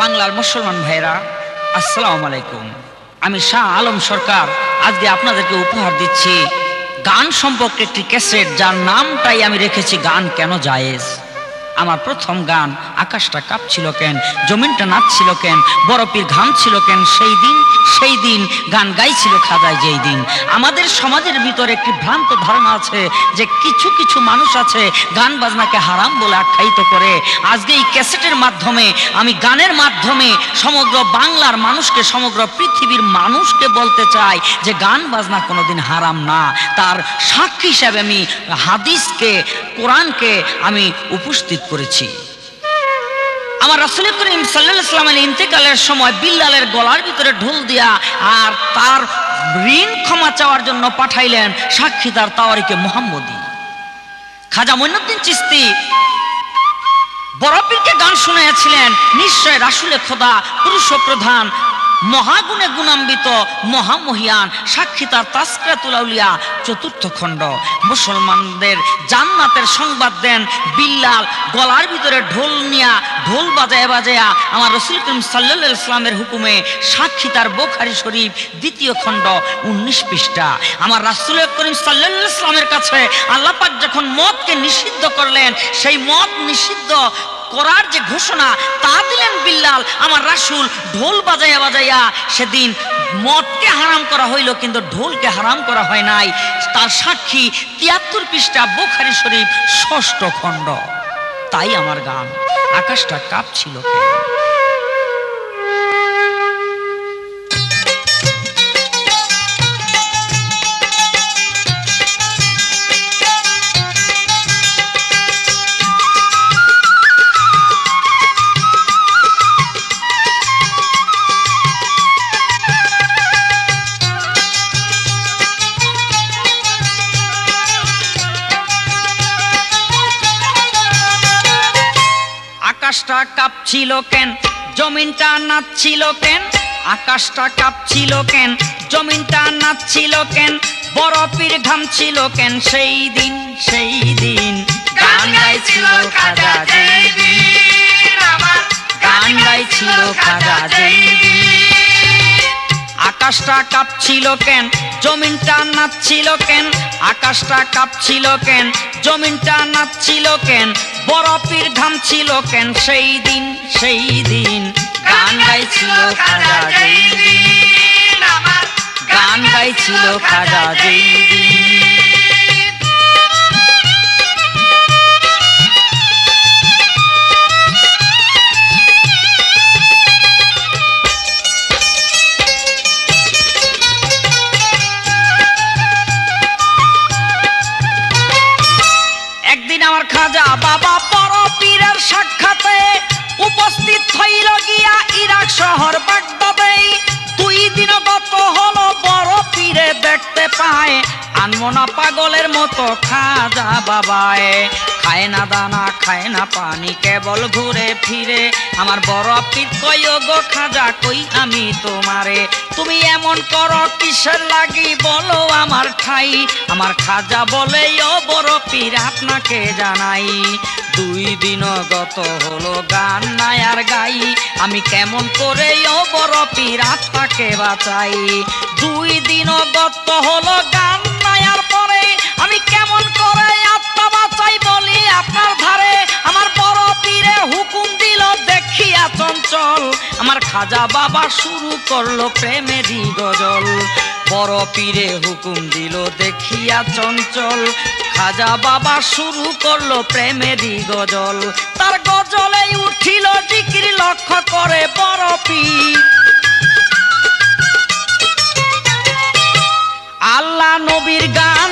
বাংলার মুসলমান ভাইরা আসসালাম আলাইকুম। আমি শাহ আলম সরকার, আজকে আপনাদেরকে উপহার দিচ্ছি গান সম্পর্কে একটি ক্যাসেট যার নামটাই আমি রেখেছি, গান কেন জায়েজ? আমার প্রথম গান আকাশটা কাঁপছিল কেন? জমিনটা নাচছিল কেন? বরফির ঘাম ছিল কেন? সেই দিন সেই দিন গান গাইছিল খাজায় যেই দিন। আমাদের সমাজের ভিতরে একটি ভ্রান্ত ধারণা আছে যে কিছু কিছু মানুষ আছে গান বাজনাকে হারাম বলে আখ্যায়িত করে। আজকে এই ক্যাসেটের মাধ্যমে, আমি গানের মাধ্যমে সমগ্র বাংলার মানুষকে, সমগ্র পৃথিবীর মানুষকে বলতে চাই যে গান বাজনা কোনোদিন হারাম না। তার সাক্ষী হিসাবে আমি হাদিসকে, কোরআনকে আমি উপস্থিত করেছি। আমার রাসুল করিম সাল্লাহ ইসলামের ইন্তেকালের সময় বিল্লালের গলার ভিতরে ঢোল দিয়া আর তার ঋণ ক্ষমা চাওয়ার জন্য পাঠাইলেন সাক্ষী তার তাওয়ারিকে মোহাম্মদী। খাজা মইনুদ্দিন চিস্তি বরফিরকে গান শুনিয়েছিলেন নিশ্চয় রাসুলে খোদা পুরুষ প্রধান মহাগুণে গুণান্বিত মহামহিয়ান সাক্ষী তার তাস্করাতুলাউলিয়া চতুর্থ খণ্ড। মুসলমানদের জান্নাতের সংবাদ দেন বিল্লাল, গলার ভিতরে ঢোল নিয়া, ঢোল বাজায় বাজায়া আমার রসুল করিম সাল্লা ইসলামের হুকুমে সাক্ষী তার বোখারি শরীফ দ্বিতীয় খণ্ড উনিশ পৃষ্ঠা। আমার রাসুল করিম সাল্লা ইসলামের কাছে আল্লাপাক যখন মদকে নিষিদ্ধ করলেন, সেই মদ নিষিদ্ধ করার যে ঘোষণা, তা দিলেন বিল্লাল। আমার রাসুল ঢোল বাজাইয়া বাজাইয়া সেদিন মদকে হারাম করা হইল, কিন্তু ঢোলকে হারাম করা হয় নাই। তার সাক্ষী তিয়াত্তর পৃষ্ঠা বোখারি শরীফ ষষ্ঠ খণ্ড। তাই আমার গান। আকাশটা কাঁপছিল আকাশটা কাঁপছিল কেন? জমিনটা নাচছিল কেন? আকাশটা কাঁপছিল কেন? জমিনটা নাচছিল কেন? বরফির ঘামছিল কেন? সেই দিন সেই দিন। গান গাইছিল খাজা যেই দিন গান গাইছিল খাজা যেই দিন আকাশটা কাঁপছিল কেন? জমিনটা নাচছিল কেন? আকাশটা কাঁপছিল কেন? জমিনটা নাচছিল কেন? বরফির ঘামছিল কেন? সেই দিন সেই দিন গান গাইছিল খাজা যেই দিন। গান গাইছিল খাজা যেই দিন। সাক্ষাতে উপস্থিত হইল গিয়া ইরাক শহর দুই দিন গত হলো বড় পীরে দেখতে পায়। আনমনা পাগলের মতো খাজা বাবায়। খায় না দানা, খায় না পানি, কেবল ঘুরে ফিরে। আমার বড় পীর কই গো খাজা, কই আমি তোমারে? তুমি এমন করো, কিসের লাগি বলো আমার ঠাই? আমার খাজা বলে, ও বড় পীর, আপনাকে জানাই। দুই দিন গত হলো গান নাই আর গাই। আমি কেমন করে ও বড় পীর বাঁচাই। দুই দিন গত হলো গান নাই আর পরে। আমি কেমন করে আত্মা বাঁচাই বলি আপনার ধারে আমার বড় পীরে হুকুম দিল, দেখিয়া চঞ্চল। আমার খাজা বাবা শুরু করল প্রেমেরই গজল। বড় পীরে হুকুম দিল, দেখিয়া চঞ্চল। খাজা বাবা শুরু করল প্রেমেরই গজল। তার গজলে উঠিল ডিগ্রি লক্ষ্য করে বড় পীর। আল্লাহ নবীর গান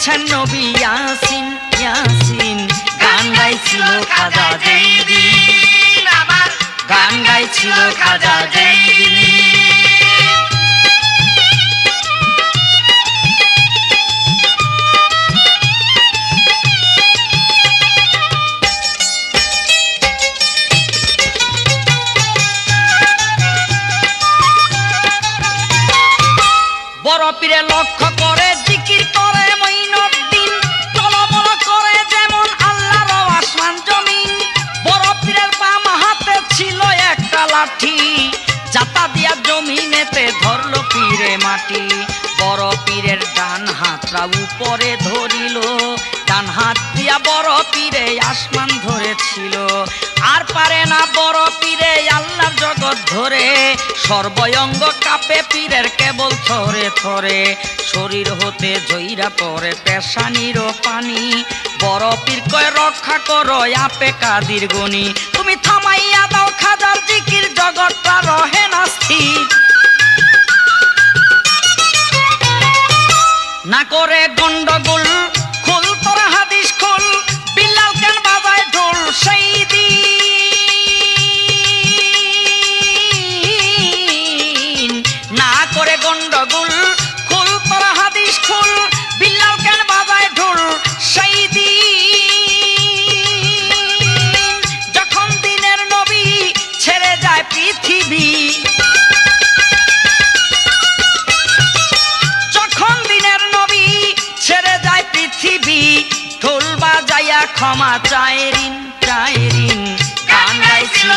শুনেছেন নবী ইয়াসিন ইয়াসিন। গান গাইছিল খাজা দিন গান গাইছিল খাজা যেই বড় পীরে লক্ষ্য লাঠি জাতা দিয়া জমিনেতে ধরলো পীরে মাটি বড় পীরের ডান হাতটা উপরে ধরিল, ডান হাত দিয়া বড় পীরে আসমান ধরেছিল। আর পারে না বড় পীরে আল্লাহর জগৎ ধরে, সর্বয়ঙ্গ কাপে পীরের কেবল থরে থরে। শরীর হতে জইরা পরে পেশানির পানি, বড় পীর কয়, রক্ষা করো আপে কাদির গনি। তুমি থামাইয়া দাও খাজার জিকির, জগৎটা রহে না স্থির। না করে গন্ডগোল খুল তোর হাদিস ক্ষমা চায় ঋণ চায় ঋণ। গান গাইছিল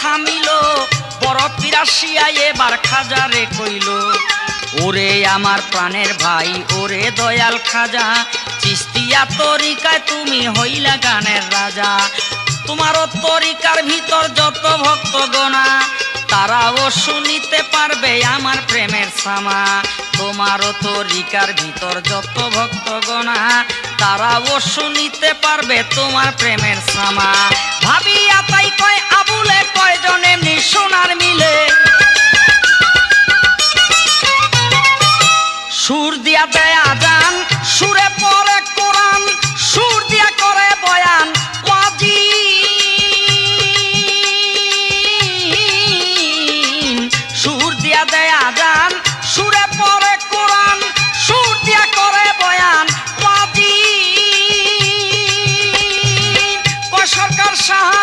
থামিল। বড় পিরাসিয়ায় এবার খাজারে কইল, ওরে আমার প্রাণের ভাই, ওরে দয়াল খাজা, চিস্তিয়া তরিকায় তুমি হইলা গানের রাজা। তোমারও তরিকার ভিতর যত ভক্ত গোনা তারাও শুনিতে পারবে আমার প্রেমের সামা তোমারও তরিকার ভিতর যত ভক্ত গোনা তারাও শুনিতে পারবে তোমার প্রেমের সামা ভাবিয়া তাই কয় আবুলে কয়জন এমনি সোনার মিলে সুর দিয়া দেয়া যান সুরে পরে কোরআন, সুর দিয়া করে বয়ান ওয়াজিন। সুর দিয়া দেয়া যান সুরে পরে কোরআন, সুর দিয়া করে বয়ান ওয়াজিন। সরকার শাহ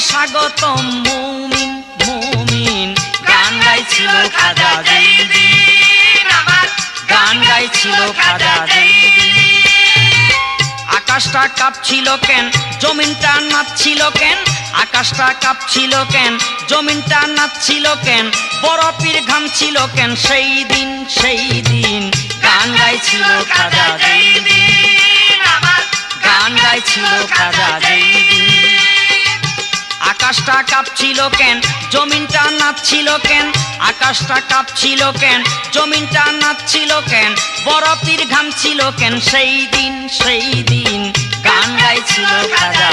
স্বাগতম মুমিন মুমিন। গান গাইছিল খাজা যেই দিন আমার গান গাইছিল খাজা আকাশটা কাঁপছিল কেন, জমিনটা নাচছিল কেন? আকাশটা কাঁপছিল কেন, জমিনটা নাচছিল কেন? বরফির ঘামছিল কেন? সেই দিন সেই দিন। গান গাইছিল খাজা যেই দিন আমার গান গাইছিল খাজা যেই দিন আকাশটা কাঁপছিল কেন? জমিনটা নাচছিল কেন? আকাশটা কাঁপছিল কেন? জমিনটা নাচছিল কেন? বরফির ঘামছিল কেন? সেই দিন সেই দিন গান গাইছিল খাজা